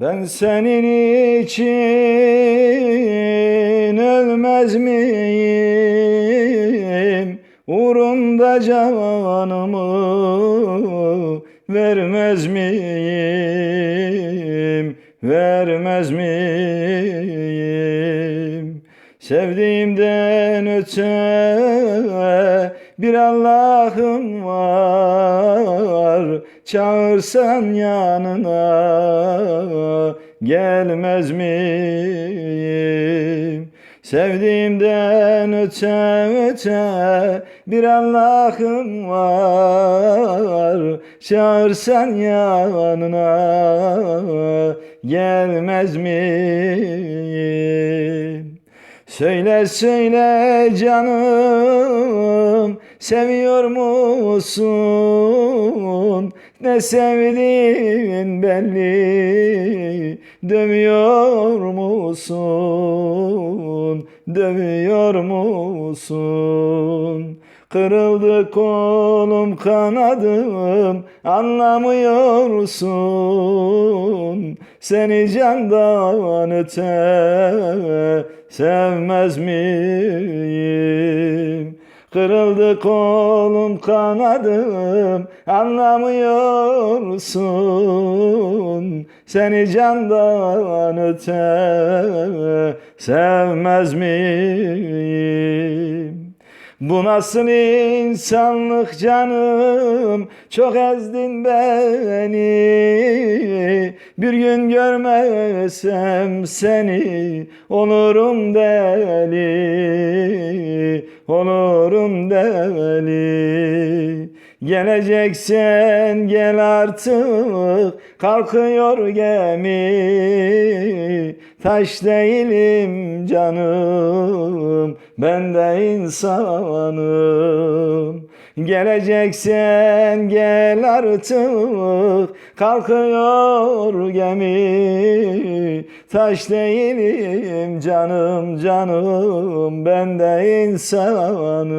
Ben senin için ölmez miyim? Uğrunda canımı vermez miyim? Vermez miyim? Sevdiğimden öte bir Allah'ım var Çağırsan yanına gelmez miyim? Sevdiğimden öte öte bir Allah'ım var Çağırsan yanına gelmez miyim? Söyle söyle canım seviyor musun? Ne sevdiğin belli dövüyor musun? Dövüyor musun? Kırıldı kolum kanadım anlamıyorsun Seni candan öte sevmez miyim? Kırıldı kolum kanadım anlamıyorsun Seni candan öte sevmez miyim? Bu nasıl insanlık canım? Çok ezdin beni. Bir gün görmesem seni Olurum deli Olurum deli Geleceksen gel artık Kalkıyor gemi. Taş değilim canım Ben de insanım. Geleceksen gel artık Kalkıyor gemi. Taş değilim canım canım Ben de insanım